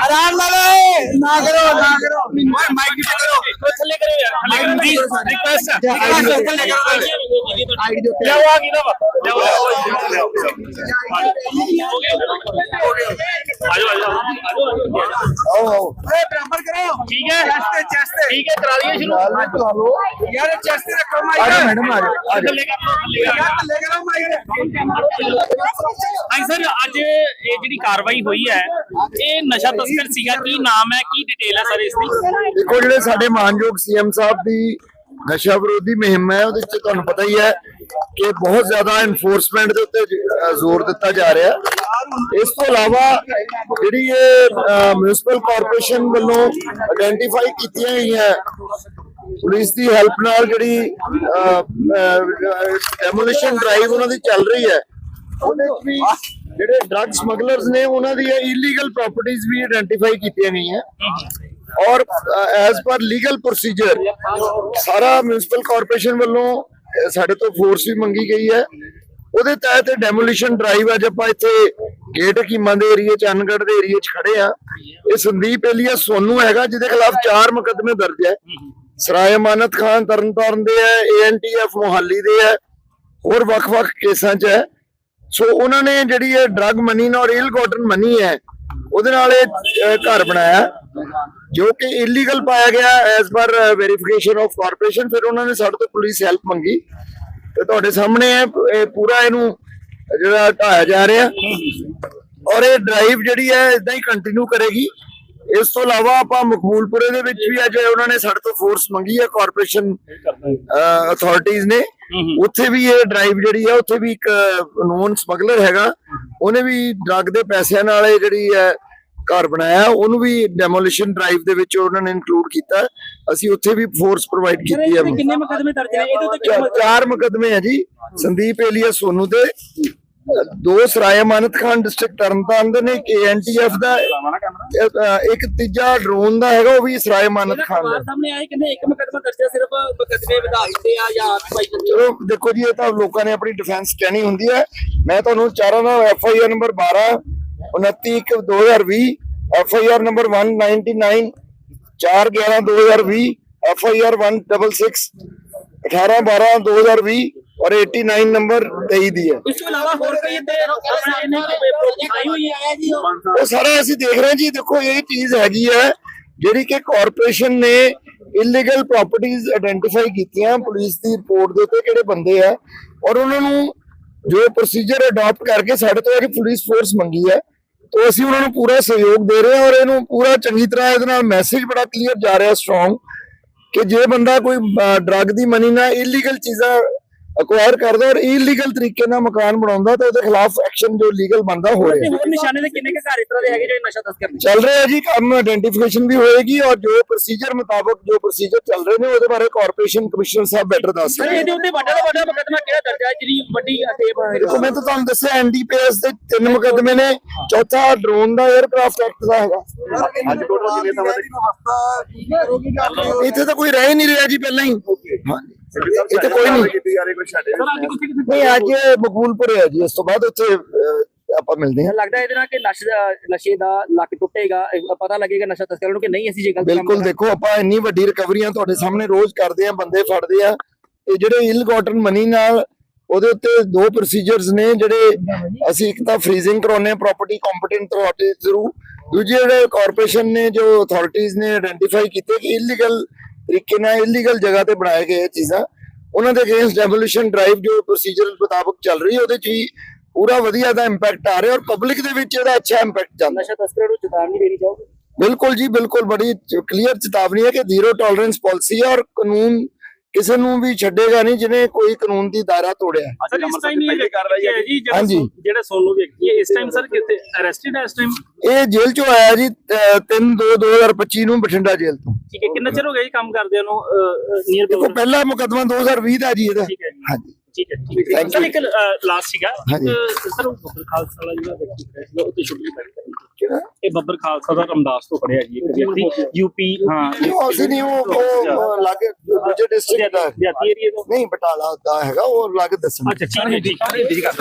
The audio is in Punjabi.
ਆਰਾਮ ਨਾਲ ਓਏ, ਨਾ ਕਰੋ ਨਾ ਕਰੋ ਮਾਈਕ ਤੇ ਕਰੋ ਥੱਲੇ ਕਰੋ ਯਾਰ ਥੱਲੇ ਕਰੋ ਰਿਕਵੈਸਟ ਰਿਕਵੈਸਟ ਥੱਲੇ ਕਰੋ ਆਈਡੀ ਦੇ ਲਿਆਓ ਆ ਗਈ ਨਾ ਲਿਆਓ ਲਿਆਓ ਆਜੋ ਆਜੋ ਆਜੋ ਇਹ ਜਿਹੜੀ ਕਾਰਵਾਈ ਹੋਈ ਹੈ, ਇਹ ਨਸ਼ਾ ਤਸਕਰ ਸੀਗਾ। ਕੀ ਨਾਮ ਹੈ? ਕੀ ਡਿਟੇਲ ਹੈ ਸਰ ਇਸ ਦੀ ਦੇਖੋ, ਜਿਹੜੇ ਸਾਡੇ ਮਾਨਯੋਗ ਸੀਐਮ ਸਾਹਿਬ ਦੀ ਨਸ਼ਾ ਵਿਰੋਧੀ ਮੁਹਿੰਮ ਹੈ, ਉਹਦੇ ਵਿੱਚ ਤੁਹਾਨੂੰ ਪਤਾ ਹੀ ਹੈ ਕਿ ਬਹੁਤ ਜ਼ਿਆਦਾ ਐਨਫੋਰਸਮੈਂਟ ਦੇ ਉੱਤੇ ਜ਼ੋਰ ਦਿੱਤਾ ਜਾ ਰਿਹਾ। ਇਸ ਤੋਂ ਇਲਾਵਾ ਜਿਹੜੀ ਇਹ ਮਿਊਨਿਸਪਲ ਕਾਰਪੋਰੇਸ਼ਨ ਵੱਲੋਂ ਆਇਡੈਂਟੀਫਾਈ ਕੀਤੀਆਂ ਗਈਆਂ, ਪੁਲਿਸ ਦੀ ਹੈਲਪ ਨਾਲ ਜਿਹੜੀ ਡੈਮੋਲੀਸ਼ਨ ਡਰਾਈਵ ਉਹਨਾਂ ਦੀ ਚੱਲ ਰਹੀ ਹੈ, ਉਹਦੇ ਵਿੱਚ ਵੀ ਜਿਹੜੇ ਡਰੱਗ ਸਮਗਲਰਸ ਨੇ, ਉਹਨਾਂ ਦੀਆਂ ਇਲੀਗਲ ਪ੍ਰਾਪਰਟੀਆਂ ਵੀ ਆਇਡੈਂਟੀਫਾਈ ਕੀਤੀਆਂ ਗਈਆਂ। ਔਰ ਐਜ਼ ਪਰ ਲੀਗਲ ਪ੍ਰੋਸੀਜਰ ਸਾਰਾ ਮਿਊਨਿਸਪਲ ਕਾਰਪੋਰੇਸ਼ਨ ਵੱਲੋਂ ਸਾਡੇ ਤੋਂ ਫੋਰਸ ਵੀ ਮੰਗੀ ਗਈ ਹੈ। ਉਹਦੇ ਤਹਿਤ ਡੈਮੋਲੀਸ਼ਨ ਡਰਾਈਵ ਅੱਜ ਆਪਾਂ ਇੱਥੇ ਗੇਟ ਹਕੀਮਾਂ ਦੇ ਏਰੀਏ ਚ ਅਨਗੜ ਦੇ ਏਰੀਏ ਚ ਖੜੇ ਆ ਇਹ ਸੰਦੀਪ ਏਲੀਆ ਸੋਨੂ ਹੈਗਾ, ਜਿਹਦੇ ਖਿਲਾਫ ਚਾਰ ਮੁਕੱਦਮੇ ਦਰਜ ਹੈ। ਸਰਾਏ ਮਾਨਤ ਖਾਨ, ਤਰਨਤਾਰਨ ਦੇ ਹੈ ਏਐਨਟੀਐਫ ਮੁਹਾਲੀ ਦੇ ਹੈ। ਹੋਰ ਵੱਖ-ਵੱਖ ਕੇਸਾਂ 'ਚ ਹੈ। ਸੋ ਉਹਨਾਂ ਨੇ ਜਿਹੜੀ ਇਹ ਡਰਗ ਮਨੀ ਔਰ ਇਲ ਗੋਟਨ ਮਨੀ ਹੈ, ਉਹਦੇ ਨਾਲ ਇਹ ਘਰ ਬਣਾਇਆ। ਜੋ ਕਿ ਇਲੀਗਲ ਪਾਇਆ ਗਿਆ as per verification of corporation ਫਿਰ ਉਹਨਾਂ ਨੇ ਸਾਡੇ ਤੋਂ ਪੁਲਿਸ ਹੈਲਪ ਮੰਗੀ। ਤੇ ਤੁਹਾਡੇ ਸਾਹਮਣੇ ਇਹ ਪੂਰਾ ਇਹਨੂੰ ਜਿਹੜਾ ਢਾਇਆ ਜਾ ਰਿਹਾ। ਔਰ ਇਹ ਡਰਾਈਵ ਜਿਹੜੀ ਹੈ ਇਦਾਂ ਹੀ ਕੰਟੀਨਿਊ ਕਰੇਗੀ। ਇਸ ਤੋਂ ਇਲਾਵਾ ਆਪਾਂ ਮਕਬੂਲਪੁਰੇ ਦੇ ਵਿੱਚ ਵੀ ਅੱਜ ਉਹਨਾਂ ਨੇ ਸਾਡੇ ਤੋਂ ਫੋਰਸ ਮੰਗੀ ਹੈ ਕਾਰਪੋਰੇਸ਼ਨ ਅਥਾਰਟੀਆਂ ਨੇ ਉੱਥੇ ਵੀ ਇਹ ਡਰਾਈਵ ਜਿਹੜੀ ਹੈ ਉੱਥੇ ਵੀ ਇੱਕ ਨੋਨ ਸਮਗਲਰ ਹੈਗਾ। ਉਹਨੇ ਵੀ ਡਰੱਗ ਦੇ ਪੈਸਿਆਂ ਨਾਲ ਇਹ ਜਿਹੜੀ ਹੈ ਘਰ ਬਣਾਇਆ। ਉਹਨੂੰ ਵੀ ਡੈਮੋਲੀਸ਼ਨ ਡਰਾਈਵ ਦੇ ਵਿੱਚ ਉਹਨਾਂ ਨੇ ਇਨਕਲੂਡ ਕੀਤਾ। ਅਸੀਂ ਉੱਥੇ ਵੀ ਫੋਰਸ ਪ੍ਰੋਵਾਈਡ ਕੀਤੀ ਹੈ ਕਿੰਨੇ ਮੁਕਦਮੇ ਦਰਜ ਨੇ? ਇਹਦੇ ਉੱਤੇ ਚਾਰ ਮੁਕਦਮੇ ਹੈ ਜੀ। ਸੰਦੀਪ ਏਲੀਆ ਸੋਨੂ ਦੇ। ਦੋ ਸਰਾਏ ਅਮਾਨਤ ਖਾਨ ਡਿਸਟ੍ਰਿਕਟ ਤਰਨਤਾਰਨ ਦੇ ਨੇ ਇੱਕ ਐਨਟੀਐਫ ਦਾ ਅ, ਅ, ਇੱਕ ਤੀਜਾ ਡਰੋਨ ਦਾ ਹੈਗਾ ਉਹ ਵੀ ਸਰਾਏ ਅਮਾਨਤ ਖਾਨ ਦਾ। ਸਾਹਮਣੇ ਆਏ ਕਹਿੰਦੇ ਇੱਕ ਮੁਕਦਮਾ ਦਰਜ ਸਿਰਫ ਮੁਕਦਮੇ ਵਧਾ ਦਿੱਤੇ ਆ ਜਾਂ ਭਾਈ ਚਲੋ ਦੇਖੋ ਜੀ ਇਹ ਤਾਂ ਲੋਕਾਂ ਨੇ ਆਪਣੀ ਡਿਫੈਂਸ ਕਹਿਣੀ ਹੁੰਦੀ ਹੈ। ਮੈਂ ਤੁਹਾਨੂੰ ਚਾਰਾਂ ਦਾ F I R number 12 29 1 2020 F I R number 199 4 11 2020 F I R 166 18 12 2020 ਔਰ 89 ਨੰਬਰ 23 ਦੀ ਹੈ। ਇਸ ਤੋਂ ਇਲਾਵਾ ਹੋਰ ਕੋਈ ਇੱਥੇ ਇਹਨੇ ਆਈ ਹੋਈ ਹੈ। ਜੀ ਉਹ ਸਾਰਾ ਅਸੀਂ ਦੇਖ ਰਹੇ ਹਾਂ ਜੀ ਦੇਖੋ ਇਹ ਚੀਜ਼ ਹੈਗੀ ਹੈ ਜਿਹੜੀ ਕਿ ਕਾਰਪੋਰੇਸ਼ਨ ਨੇ ਇਲੀਗਲ ਪ੍ਰਾਪਰਟੀਆਂ ਆਇਡੈਂਟੀਫਾਈ ਕੀਤੀਆਂ ਪੁਲਿਸ ਦੀ ਰਿਪੋਰਟ ਦੇ ਉੱਤੇ ਕਿਹੜੇ ਬੰਦੇ ਆ ਔਰ ਉਹਨਾਂ ਨੂੰ ਜੋ ਪ੍ਰੋਸੀਜਰ ਅਡਾਪਟ ਕਰਕੇ ਸਾਡੇ ਤੋਂ ਇੱਕ ਪੁਲਿਸ ਫੋਰਸ ਮੰਗੀ ਹੈ ਤੋਂ ਅਸੀਂ ਉਹਨਾਂ ਨੂੰ ਪੂਰਾ ਸਹਿਯੋਗ ਦੇ ਰਹੇ ਹਾਂ ਔਰ ਇਹਨੂੰ ਪੂਰਾ ਚੰਗੀ ਤਰ੍ਹਾਂ ਇਹਦੇ ਨਾਲ ਮੈਸੇਜ ਬੜਾ ਕਲੀਅਰ ਜਾ ਰਿਹਾ ਸਟਰੋਂਗ ਕਿ ਜੇ ਬੰਦਾ ਕੋਈ ਡਰੱਗ ਦੀ ਮਨੀ ਨਾਲ ਇਲੀਗਲ ਚੀਜ਼ਾਂ ਅਕਵਾਇਰ ਕਰਦਾ ਔਰ ਇਲੀਗਲ ਤਰੀਕੇ ਨਾਲ ਮਕਾਨ ਬਣਾਉਂਦਾ ਤਾਂ ਉਹਦੇ ਖਿਲਾਫ ਐਕਸ਼ਨ ਜੋ ਲੀਗਲ ਬਣਦਾ ਹੋ ਰਿਹਾ ਹੋਰ ਨਿਸ਼ਾਨੇ ਦੇ ਕਿੰਨੇ ਕੁ ਘਰ ਇਸ ਤਰ੍ਹਾਂ ਦੇ ਹੈਗੇ ਜਿਹੜੇ ਨਸ਼ਾ ਤਸਕਰ ਨੇ? ਚੱਲ ਰਿਹਾ ਜੀ ਕੰਮ ਆਇਡੈਂਟੀਫਿਕੇਸ਼ਨ ਵੀ ਹੋਏਗੀ ਔਰ ਜੋ ਪ੍ਰੋਸੀਜਰ ਮੁਤਾਬਕ ਜੋ ਪ੍ਰੋਸੀਜਰ ਚੱਲ ਰਹੇ ਨੇ ਉਹਦੇ ਬਾਰੇ ਕਾਰਪੋਰੇਸ਼ਨ ਕਮਿਸ਼ਨਰ ਸਾਹਿਬ ਬੈਟਰ ਦੱਸ ਸਕਦੇ ਇਹਦੇ ਉੱਤੇ ਵੱਡਾ ਤੋਂ ਵੱਡਾ ਮੁਕਦਮਾ ਕਿਹੜਾ ਦਰਜ ਹੈ ਜਿਹੜੀ ਵੱਡੀ ਦੇਖੋ ਮੈਂ ਤਾਂ ਤੁਹਾਨੂੰ ਦੱਸਿਆ ਐਨਡੀਪੀਐਸ ਦੇ ਤਿੰਨ ਮੁਕੱਦਮੇ ਨੇ। ਚੌਥਾ ਡਰੋਨ ਦਾ 에ਅਰਕ੍ਰਾਫਟ ਐਕਟ ਦਾ ਹੈਗਾ। ਅੱਜ ਟੋਟਲ ਕਿੰਨੇ ਸਮੇਂ ਦੀ ਵਿਵਸਥਾ ਕਰੋਗੀ ਗੱਲ ਇੱਥੇ ਤਾਂ ਕੋਈ ਰਹਿ ਹੀ ਨਹੀਂ ਰਿਹਾ ਜੀ ਪਹਿਲਾਂ ਹੀ। ਇੱਥੇ ਕੋਈ ਨਹੀਂ। ਕੀਤੀ ਜਾ ਰਹੀ ਕੋਈ ਨਹੀਂ ਅੱਜ ਮਕਬੂਲਪੁਰ ਹੈ ਜੀ ਇਸ ਤੋਂ ਬਾਅਦ ਉੱਥੇ ਆਪਾਂ ਮਿਲਦੇ ਹਾਂ। ਲੱਗਦਾ ਇਹਦੇ ਨਾਲ ਕਿ ਨਸ਼ੇ ਦਾ ਨਸ਼ੇ ਦਾ ਲੱਕ ਟੁੱਟੇਗਾ ਪਤਾ ਲੱਗੇਗਾ ਨਸ਼ਾ ਤਸਕਰਾਂ ਨੂੰ ਕਿ ਨਹੀਂ ਅਸੀਂ ਜੇ ਗਲਤ ਬਿਲਕੁਲ ਦੇਖੋ ਆਪਾਂ ਇੰਨੀ ਵੱਡੀ ਰਿਕਵਰੀਆਂ ਤੁਹਾਡੇ ਸਾਹਮਣੇ ਰੋਜ਼ ਕਰਦੇ ਆ ਬੰਦੇ ਫੜਦੇ ਆ। ਇਹ ਜਿਹੜੇ ਇਲ ਗੋਟਨ ਮਨੀ ਨਾਲ ਉਹਦੇ ਉੱਤੇ ਦੋ ਪ੍ਰੋਸੀਜਰਸ ਨੇ ਜਿਹੜੇ ਅਸੀਂ ਇੱਕ ਤਾਂ ਫ੍ਰੀਜ਼ਿੰਗ ਕਰਾਉਨੇ ਪ੍ਰਾਪਰਟੀ ਕੰਪੀਟੈਂਟ ਅਥਾਰਟੀ ਥਰੂ ਦੂਜੇ ਜਿਹੜੇ ਕਾਰਪੋਰੇਸ਼ਨ ਨੇ ਜੋ ਅਥਾਰਟੀਆਂ ਨੇ ਆਇਡੈਂਟੀਫਾਈ ਕੀਤੇ ਕਿ ਇਲੀਗਲ ਤਰੀਕੇ ਨਾਲ ਇਲੀਗਲ ਜਗ੍ਹਾ ਤੇ ਬਣਾਏ ਗਏ ਚੀਜ਼ਾਂ। ਉਹਨਾਂ ਦੇ ਅਗੇਂਸਟ ਡੈਮੋਲੀਸ਼ਨ ਡਰਾਈਵ ਜੋ ਪ੍ਰੋਸੀਜਰ ਮੁਤਾਬਕ ਚੱਲ ਰਹੀ ਹੈ ਉਹਦੇ ਚ ਵੀ ਪੂਰਾ ਵਧੀਆ ਦਾ ਇੰਪੈਕਟ ਆ ਰਿਹਾ ਔਰ ਪਬਲਿਕ ਦੇ ਵਿੱਚ ਇਹਦਾ ਅੱਛਾ ਇੰਪੈਕਟ ਜਾਂਦਾ। ਨਸ਼ਾ ਤਸਕਰਾਂ ਨੂੰ ਚੇਤਾਵਨੀ ਦੇਣੀ ਚਾਹੋਗੇ? ਬਿਲਕੁਲ ਜੀ ਬਿਲਕੁਲ ਬੜੀ ਕਲੀਅਰ ਚੇਤਾਵਨੀ ਹੈ ਕਿ ਜ਼ੀਰੋ ਟੋਲਰੈਂਸ ਪਾਲਿਸੀ ਹੈ ਔਰ ਕਾਨੂੰਨ ਕਿਸੇ ਨੂੰ ਵੀ ਛੱਡੇਗਾ ਨਹੀਂ ਜਿਹਨੇ ਕੋਈ ਕਾਨੂੰਨ ਦੀ ਦਾਇਰਾ ਤੋੜਿਆ। ਹੈ। ਸਰ ਇਸ ਟਾਈਮ ਇਹ ਕਾਰਵਾਈ ਹੈ ਜੀ ਜਿਹੜਾ ਹਾਂਜੀ। ਸੋ- ਜਿਹੜਾ ਸੋਨੂ ਵਿਅਕਤੀ ਹੈ ਇਸ ਟਾਈਮ ਸਰ ਕਿੱਥੇ ਅਰੈਸਟਡ ਹੈ ਇਸ ਟਾਈਮ ਇਹ ਜੇਲ੍ਹ ਚੋਂ ਆਇਆ ਜੀ 3 2 2025 ਨੂੰ ਬਠਿੰਡਾ ਜੇਲ੍ਹ ਤੋਂ। ਠੀਕ ਹੈ ਕਿੰਨਾ ਚਿਰ ਹੋ ਗਿਆ ਜੀ ਕੰਮ ਕਰਦਿਆਂ ਨੂੰ ਨੀਅਰ ਦੇਖੋ ਪਹਿਲਾ ਮੁਕੱਦਮਾ 2020 ਦਾ ਜੀ ਇਹਦਾ। ਠੀਕ ਹੈ ਜੀ। ਹਾਂਜੀ। ਠੀਕ ਹੈ ਠੀਕ ਹੈ। Thank sir you. ਇੱਕ ਲਾਸਟ ਸੀਗਾ। ਹਾਂਜੀ। ਸਰ ਉਹ ਖਾਲਸਾ ਵਾਲਾ ਜਿਹੜਾ ਵਿਅਕਤੀ ਉਹ ਤੇ ਛੁੱਟੀ ਕਿਹੜਾ ਇਹ ਬੱਬਰ ਖਾਲਸਾ ਦਾ ਰਮਦਾਸ ਤੋਂ ਖੜਿਆ ਜੀ ਇੱਕ ਵਿਅਕਤੀ। ਯੂਪੀ ਹਾਂ ਅਸੀਂ ਨਹੀਂ ਉਹ ਲਾਗੇ ਦੂਜੇ ਡਿਸਟ੍ਰਿਕਟ ਦਾ ਨਹੀਂ ਬਟਾਲਾ ਦਾ ਹੈਗਾ ਉਹ ਲੱਗ ਦੱਸਣਾ। ਅੱਛਾ ਠੀਕ ਹੈ ਠੀਕ ਹੈ